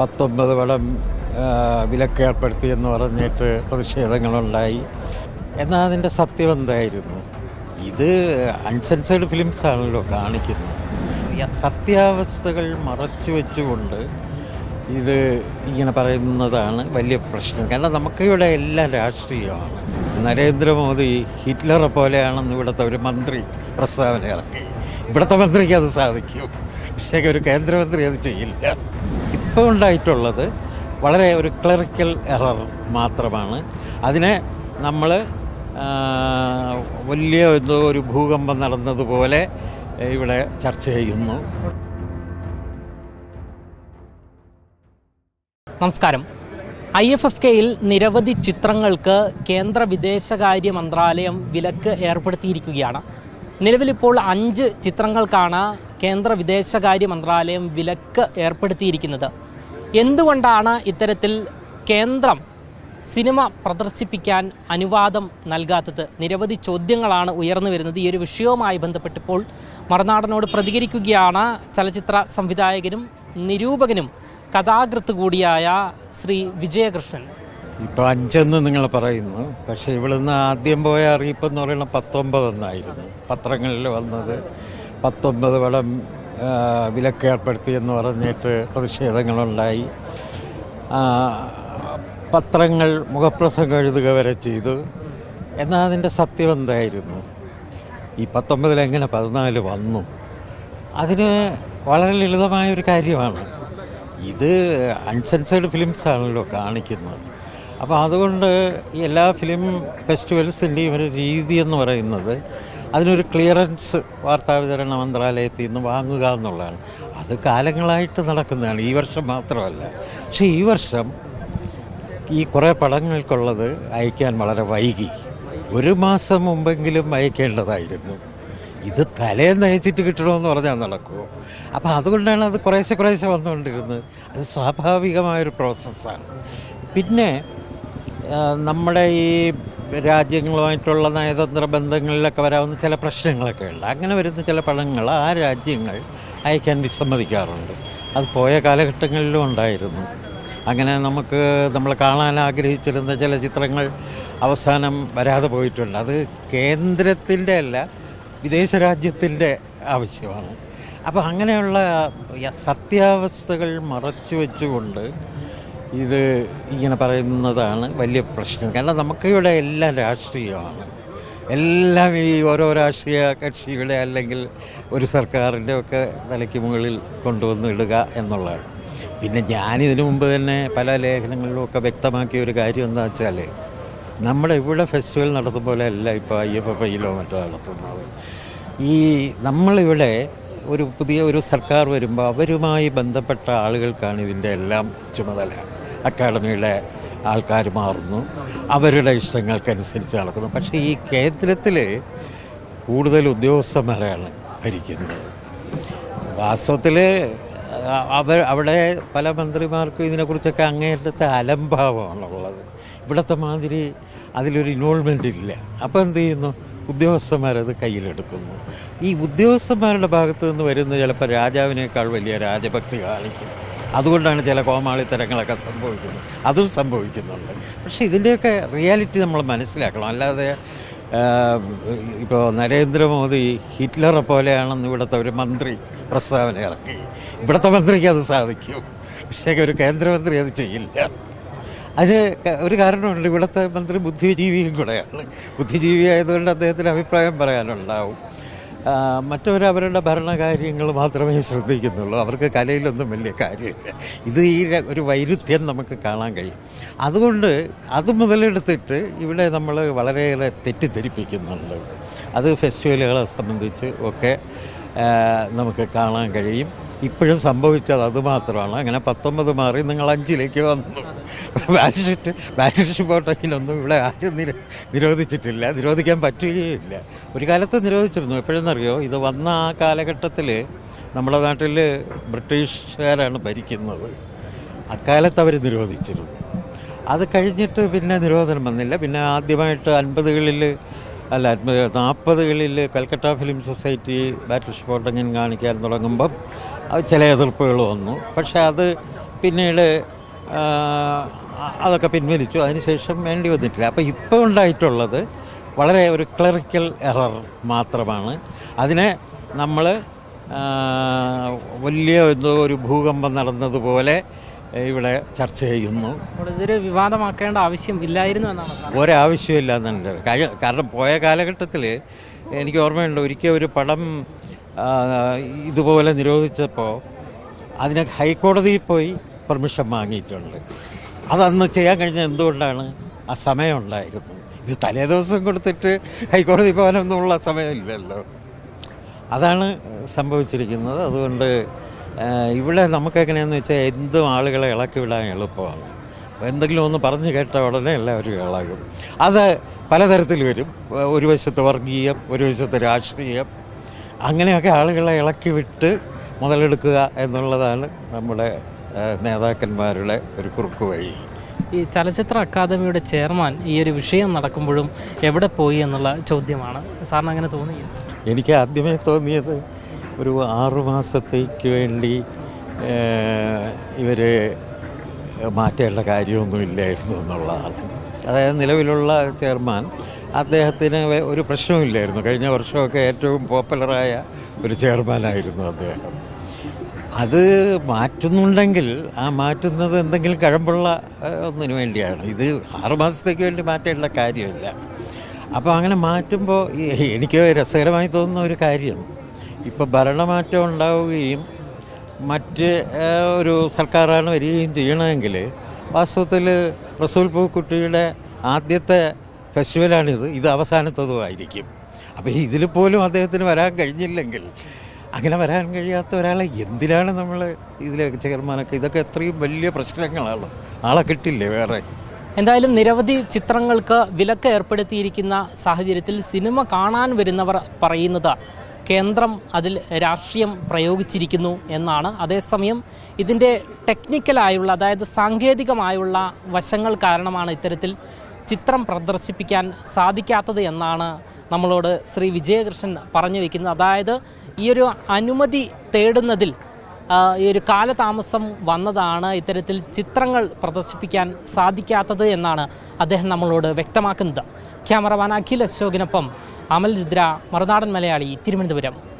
പത്തൊമ്പത് വടം എന്ന് പറഞ്ഞിട്ട് പ്രതിഷേധങ്ങളുണ്ടായി. എന്നാൽ അതിന്റെ സത്യം എന്തായിരുന്നു? ഇത് അൺസെൻസേർഡ് ഫിലിംസ് ആണല്ലോ കാണിക്കുന്നത്. സത്യാവസ്ഥകൾ മറച്ചു വെച്ചുകൊണ്ട് ഇത് ഇങ്ങനെ പറയുന്നതാണ് വലിയ പ്രശ്നം. കാരണം നമുക്കിവിടെ എല്ലാം രാഷ്ട്രീയമാണ്. നരേന്ദ്രമോദി ഹിറ്റ്ലറെ പോലെയാണെന്ന് ഇവിടുത്തെ ഒരു മന്ത്രി പ്രസ്താവന ഇറക്കി. ഇവിടുത്തെ മന്ത്രിക്ക് അത് സാധിക്കും. പക്ഷേ ഒരു കേന്ദ്രമന്ത്രി അത് ചെയ്യില്ല. ഇപ്പോൾ ഉണ്ടായിട്ടുള്ളത് വളരെ ഒരു ക്ലറിക്കൽ എറർ മാത്രമാണ്. അതിനെ നമ്മൾ വലിയ എന്തോ ഒരു ഭൂകമ്പം നടന്നതുപോലെ ഇവിടെ ചർച്ച ചെയ്യുന്നു. നമസ്കാരം. ഐ എഫ് എഫ് കെയിൽ നിരവധി ചിത്രങ്ങൾക്ക് കേന്ദ്ര വിദേശകാര്യ മന്ത്രാലയം വിലക്ക് ഏർപ്പെടുത്തിയിരിക്കുകയാണ്. നിലവിലിപ്പോൾ അഞ്ച് ചിത്രങ്ങൾക്കാണ് കേന്ദ്ര വിദേശകാര്യ മന്ത്രാലയം വിലക്ക് ഏർപ്പെടുത്തിയിരിക്കുന്നത്. എന്തുകൊണ്ടാണ് ഇത്തരത്തിൽ കേന്ദ്രം സിനിമ പ്രദർശിപ്പിക്കാൻ അനുവാദം നൽകാത്തത്? നിരവധി ചോദ്യങ്ങളാണ് ഉയർന്നു വരുന്നത്. ഈ ഒരു വിഷയവുമായി ബന്ധപ്പെട്ടിപ്പോൾ മറുനാടനോട് പ്രതികരിക്കുകയാണ് ചലച്ചിത്ര സംവിധായകനും നിരൂപകനും കഥാകൃത്ത് കൂടിയായ ശ്രീ വിജയകൃഷ്ണൻ. ഇപ്പോൾ അഞ്ചെന്ന് നിങ്ങൾ പറയുന്നു. പക്ഷേ ഇവിടുന്ന് ആദ്യം പോയ അറിയിപ്പെന്ന് പറയുന്നത് പത്തൊമ്പതെന്നായിരുന്നു. പത്രങ്ങളിൽ വന്നത് പത്തൊമ്പത് വളം ആ, വിലക്കേർപ്പെടുത്തി എന്ന് പറഞ്ഞിട്ട് പ്രതിഷേധങ്ങളുണ്ടായി. പത്രങ്ങൾ മുഖപ്രസംഗം എഴുതുക വരെ ചെയ്തു. എന്നാൽ അതിന്റെ സത്യം എന്തായിരുന്നു? ഈ പത്തൊമ്പതിൽ എങ്ങനെ പതിനാല് വന്നു? അതിന് വളരെ ലളിതമായ ഒരു കാര്യമാണ്. ഇത് അൺസെൻസേർഡ് ഫിലിംസാണല്ലോ കാണിക്കുന്നത്. അപ്പോൾ അതുകൊണ്ട് എല്ലാ ഫിലിം ഫെസ്റ്റിവൽസിന്റെയും ഒരു രീതി എന്ന് പറയുന്നത് അതിനൊരു ക്ലിയറൻസ് വാർത്താവിതരണ മന്ത്രാലയത്തിൽ നിന്ന് വാങ്ങുക എന്നുള്ളതാണ്. അത് കാലങ്ങളായിട്ട് നടക്കുന്നതാണ്. ഈ വർഷം മാത്രമല്ല. പക്ഷേ ഈ വർഷം ഈ കുറേ പടങ്ങൾക്കുള്ളത് അയക്കാൻ വളരെ വൈകി. ഒരു മാസം മുമ്പെങ്കിലും അയക്കേണ്ടതായിരുന്നു. ഇത് തലേന്ന് അയച്ചിട്ട് കിട്ടണമെന്ന് പറഞ്ഞാൽ നടക്കുമോ അപ്പോൾ അതുകൊണ്ടാണ് അത് കുറേശ്ശെ കുറേശ്ശെ വന്നുകൊണ്ടിരുന്നത്. അത് സ്വാഭാവികമായൊരു പ്രോസസ്സാണ്. പിന്നെ നമ്മുടെ ഈ രാജ്യങ്ങളുമായിട്ടുള്ള നയതന്ത്ര ബന്ധങ്ങളിലൊക്കെ വരാവുന്ന ചില പ്രശ്നങ്ങളൊക്കെ ഉണ്ട്. അങ്ങനെ വരുന്ന ചില പടങ്ങൾ ആ രാജ്യങ്ങൾ അയക്കാൻ വിസമ്മതിക്കാറുണ്ട്. അത് പോയ കാലഘട്ടങ്ങളിലും ഉണ്ടായിരുന്നു. അങ്ങനെ നമുക്ക് നമ്മൾ കാണാൻ ആഗ്രഹിച്ചിരുന്ന ചില ചിത്രങ്ങൾ അവസാനം വരാതെ പോയിട്ടുണ്ട്. അത് കേന്ദ്രത്തിന്റെ അല്ല വിദേശ രാജ്യത്തിന്റെ ആവശ്യമാണ്. അപ്പോൾ അങ്ങനെയുള്ള സത്യാവസ്ഥകൾ മറച്ചു വെച്ചുകൊണ്ട് ഇത് ഇങ്ങനെ പറയുന്നതാണ് വലിയ പ്രശ്നം. കാരണം നമുക്ക് ഇവിടെ എല്ലാം രാഷ്ട്രീയമാണ്. എല്ലാം ഈ ഓരോ രാഷ്ട്രീയ കക്ഷിയുടെ അല്ലെങ്കിൽ ഒരു സർക്കാരിന്റെ ഒക്കെ തലയ്ക്ക് മുകളിൽ കൊണ്ടുവന്ന് ഇടുക എന്നുള്ളതാണ്. പിന്നെ ഞാനിതിനു മുമ്പ് തന്നെ പല ലേഖനങ്ങളിലും ഒക്കെ വ്യക്തമാക്കിയ ഒരു കാര്യം എന്താ വെച്ചാൽ നമ്മുടെ ഇവിടെ ഫെസ്റ്റിവൽ നടത്തും പോലെ അല്ല ഇപ്പോൾ ഐ എഫ് എഫ് ഐയിലോ മറ്റോ നടത്തുന്നത്. ഈ നമ്മളിവിടെ ഒരു പുതിയ ഒരു സർക്കാർ വരുമ്പോൾ അവരുമായി ബന്ധപ്പെട്ട ആളുകൾക്കാണ് ഇതിന്റെ എല്ലാം ചുമതല. അക്കാഡമിയുടെ ആൾക്കാർ മാറുന്നു. അവരുടെ ഇഷ്ടങ്ങൾക്കനുസരിച്ച് നടക്കുന്നു. പക്ഷേ ഈ കേന്ദ്രത്തിൽ കൂടുതൽ ഉദ്യോഗസ്ഥന്മാരാണ് ഭരിക്കുന്നത്. വാസ്തവത്തിൽ അവർ അവിടെ പല മന്ത്രിമാർക്കും ഇതിനെക്കുറിച്ചൊക്കെ അങ്ങേറ്റത്തെ അലംഭാവമാണുള്ളത്. ഇവിടുത്തെ മാതിരി അതിലൊരു ഇൻവോൾവ്മെന്റ് ഇല്ല. അപ്പോൾ എന്ത് ചെയ്യുന്നു? ഉദ്യോഗസ്ഥന്മാരത് കയ്യിലെടുക്കുന്നു. ഈ ഉദ്യോഗസ്ഥന്മാരുടെ ഭാഗത്തു നിന്ന് വരുന്ന ചിലപ്പോൾ രാജാവിനേക്കാൾ വലിയ രാജഭക്തി കാണിക്കും. അതുകൊണ്ടാണ് ചില കോമാളിത്തരങ്ങളൊക്കെ സംഭവിക്കുന്നത്. അതും സംഭവിക്കുന്നുണ്ട്. പക്ഷേ ഇതിന്റെയൊക്കെ റിയാലിറ്റി നമ്മൾ മനസ്സിലാക്കണം. അല്ലാതെ ഇപ്പോൾ നരേന്ദ്രമോദി ഹിറ്റ്ലറെ പോലെയാണെന്ന് ഇവിടുത്തെ ഒരു മന്ത്രി പ്രസ്താവന ഇറക്കി. ഇവിടുത്തെ മന്ത്രിക്ക് അത് സാധിക്കും. പക്ഷേ ഒരു കേന്ദ്രമന്ത്രി അത് ചെയ്യില്ല. അതിന് ഒരു കാരണമുണ്ട്. ഇവിടുത്തെ മന്ത്രി ബുദ്ധിജീവിയും കൂടെയാണ്. ബുദ്ധിജീവി ആയതുകൊണ്ട് അദ്ദേഹത്തിന് അഭിപ്രായം പറയാനുണ്ടാവും. അവരുടെ ഭരണകാര്യങ്ങൾ മാത്രമേ ശ്രദ്ധിക്കുന്നുള്ളൂ. അവർക്ക് കലയിലൊന്നും വലിയ കാര്യമില്ല. ഇത് ഈ ഒരു വൈരുദ്ധ്യം നമുക്ക് കാണാൻ കഴിയും. അതുകൊണ്ട് അത് മുതലെടുത്തിട്ട് ഇവിടെ നമ്മൾ വളരെയേറെ തെറ്റിദ്ധരിപ്പിക്കുന്നുണ്ട്. അത് ഫെസ്റ്റിവലുകളെ സംബന്ധിച്ച് ഒക്കെ നമുക്ക് കാണാൻ കഴിയും. ഇപ്പോഴും സംഭവിച്ചത് അതുമാത്രമാണ് അങ്ങനെ പത്തൊമ്പത് മാറി നിങ്ങൾ അഞ്ചിലേക്ക് വന്നു. ബാലൻഷീറ്റ് ബാലൻഷീറ്റ് പോട്ടെങ്കിലൊന്നും ഇവിടെ ആരും നിര നിരോധിച്ചിട്ടില്ല. നിരോധിക്കാൻ പറ്റുകയില്ല ഒരു കാലത്ത് നിരോധിച്ചിരുന്നു. എപ്പോഴെന്നറിയോ? ഇത് വന്ന ആ കാലഘട്ടത്തിൽ നമ്മുടെ നാട്ടിൽ ബ്രിട്ടീഷുകാരാണ് ഭരിക്കുന്നത്. അക്കാലത്ത് അവർ നിരോധിച്ചിരുന്നു. അത് കഴിഞ്ഞിട്ട് പിന്നെ നിരോധനം വന്നില്ല. പിന്നെ ആദ്യമായിട്ട് അൻപതുകളിൽ അല്ല നാൽപ്പതുകളിൽ കൽക്കട്ട ഫിലിം സൊസൈറ്റി ബാറ്റിൽ സ്പോട്ടങ്ങൻ കാണിക്കാൻ തുടങ്ങുമ്പം ചില എതിർപ്പുകൾ വന്നു. പക്ഷേ അത് പിന്നീട് അതൊക്കെ പിൻവലിച്ചു. അതിനുശേഷം വേണ്ടി വന്നിട്ടില്ല. അപ്പോൾ ഇപ്പോൾ ഉണ്ടായിട്ടുള്ളത് വളരെ ഒരു ക്ലറിക്കൽ എറർ മാത്രമാണ്. അതിനെ നമ്മൾ വലിയ എന്തോ ഒരു ഭൂകമ്പം നടന്നതുപോലെ ഇവിടെ ചർച്ച ചെയ്യുന്നു. ഇതൊരു വിവാദമാക്കേണ്ട ആവശ്യം ഇല്ലായിരുന്നു എന്നാണ് ഇല്ലാന്നുണ്ട് ഒരാവശ്യമില്ല എന്നുണ്ട്. കാരണം പോയ കാലഘട്ടത്തിൽ എനിക്ക് ഓർമ്മയുണ്ട് ഒരിക്കൽ ഒരു പടം ഇതുപോലെ നിരോധിച്ചപ്പോൾ അതിന് ഹൈക്കോടതിയിൽ പോയി പെർമിഷൻ വാങ്ങിയിട്ടുണ്ട്. അതന്ന് ചെയ്യാൻ കഴിഞ്ഞ എന്തുകൊണ്ടാണ്? ആ സമയമുണ്ടായിരുന്നു. ഇത് തലേ ദിവസം കൊടുത്തിട്ട് ഹൈക്കോടതി പോകാനൊന്നുമുള്ള സമയമില്ലല്ലോ. അതാണ് സംഭവിച്ചിരിക്കുന്നത്. അതുകൊണ്ട് ഇവിടെ നമുക്ക് എങ്ങനെയാണെന്ന് വെച്ചാൽ എന്തും ആളുകളെ ഇളക്കി വിടാൻ എളുപ്പമാണ്. എന്തെങ്കിലും ഒന്ന് പറഞ്ഞു കേട്ട ഉടനെ എല്ലാവരും ഇളകും. അത് പലതരത്തിൽ വരും. ഒരു വശത്ത് വർഗീയം ഒരു വശത്ത് രാഷ്ട്രീയം. അങ്ങനെയൊക്കെ ആളുകളെ ഇളക്കി വിട്ട് മുതലെടുക്കുക എന്നുള്ളതാണ് നമ്മുടെ നേതാക്കന്മാരുടെ ഒരു കുറുക്ക് വഴി. ഈ ചലച്ചിത്ര അക്കാദമിയുടെ ചെയർമാൻ ഈ ഒരു വിഷയം നടക്കുമ്പോഴും എവിടെ പോയി എന്നുള്ള ചോദ്യമാണ്. സാറിന് അങ്ങനെ തോന്നിയത് എനിക്ക് ആദ്യമേ തോന്നിയത് ഒരു ആറു മാസത്തേക്ക് വേണ്ടി ഇവരെ മാറ്റേണ്ട കാര്യമൊന്നും ഇല്ലായിരുന്നു എന്നുള്ളതാണ്. അതായത് നിലവിലുള്ള ചെയർമാൻ അദ്ദേഹത്തിന് ഒരു പ്രശ്നമില്ലായിരുന്നു കഴിഞ്ഞ വർഷമൊക്കെ ഏറ്റവും പോപ്പുലറായ ഒരു ചെയർമാനായിരുന്നു അദ്ദേഹം. അത് മാറ്റുന്നുണ്ടെങ്കിൽ ആ മാറ്റുന്നത് എന്തെങ്കിലും കഴമ്പുള്ള ഒന്നിനു വേണ്ടിയാണ്. ഇത് ആറുമാസത്തേക്ക് വേണ്ടി മാറ്റേണ്ട കാര്യമില്ല. അപ്പോൾ അങ്ങനെ മാറ്റുമ്പോൾ എനിക്ക് രസകരമായി തോന്നുന്ന ഒരു കാര്യം ഇപ്പോൾ ഭരണമാറ്റം ഉണ്ടാവുകയും മറ്റ് ഒരു സർക്കാരാണ് വരികയും ചെയ്യണമെങ്കിൽ വാസ്തവത്തിൽ റസൂൽ പൂക്കുട്ടിയുടെ ആദ്യത്തെ ഫെസ്റ്റിവലാണിത്. ഇത് അവസാനത്തതുമായിരിക്കും. അപ്പോൾ ഇതിൽ പോലും അദ്ദേഹത്തിന് വരാൻ കഴിഞ്ഞില്ലെങ്കിൽ അങ്ങനെ വരാൻ കഴിയാത്ത ഒരാളെ എന്തിനാണ് നമ്മൾ ഇതിലേക്ക് ചെയർമാനൊക്കെ ഇതൊക്കെ എത്രയും വലിയ പ്രശ്നങ്ങളാണ്? ആളെ കിട്ടില്ലേ വേറെ? എന്തായാലും നിരവധി ചിത്രങ്ങൾക്ക് വിലക്ക് ഏർപ്പെടുത്തിയിരിക്കുന്ന സാഹചര്യത്തിൽ സിനിമ കാണാൻ വരുന്നവർ പറയുന്നത് കേന്ദ്രം അതിൽ രാഷ്ട്രീയം പ്രയോഗിച്ചിരിക്കുന്നു എന്നാണ്. അതേസമയം ഇതിന്റെ ടെക്നിക്കലായുള്ള അതായത് സാങ്കേതികമായുള്ള വശങ്ങൾ കാരണമാണ് ഇത്തരത്തിൽ ചിത്രം പ്രദർശിപ്പിക്കാൻ സാധിക്കാത്തത് എന്നാണ് നമ്മളോട് ശ്രീ വിജയകൃഷ്ണൻ പറഞ്ഞു വയ്ക്കുന്നത് അതായത് ഈ ഒരു അനുമതി തേടുന്നതിൽ ഈ ഒരു കാലതാമസം വന്നതാണ് ഇത്തരത്തിൽ ചിത്രങ്ങൾ പ്രദർശിപ്പിക്കാൻ സാധിക്കാത്തത് എന്നാണ് അദ്ദേഹം നമ്മളോട് വ്യക്തമാക്കുന്നത്. ക്യാമറമാൻ അഖിൽ അശോകിനൊപ്പം അമൽ രുദ്ര മറുനാടൻ മലയാളി തിരുവനന്തപുരം.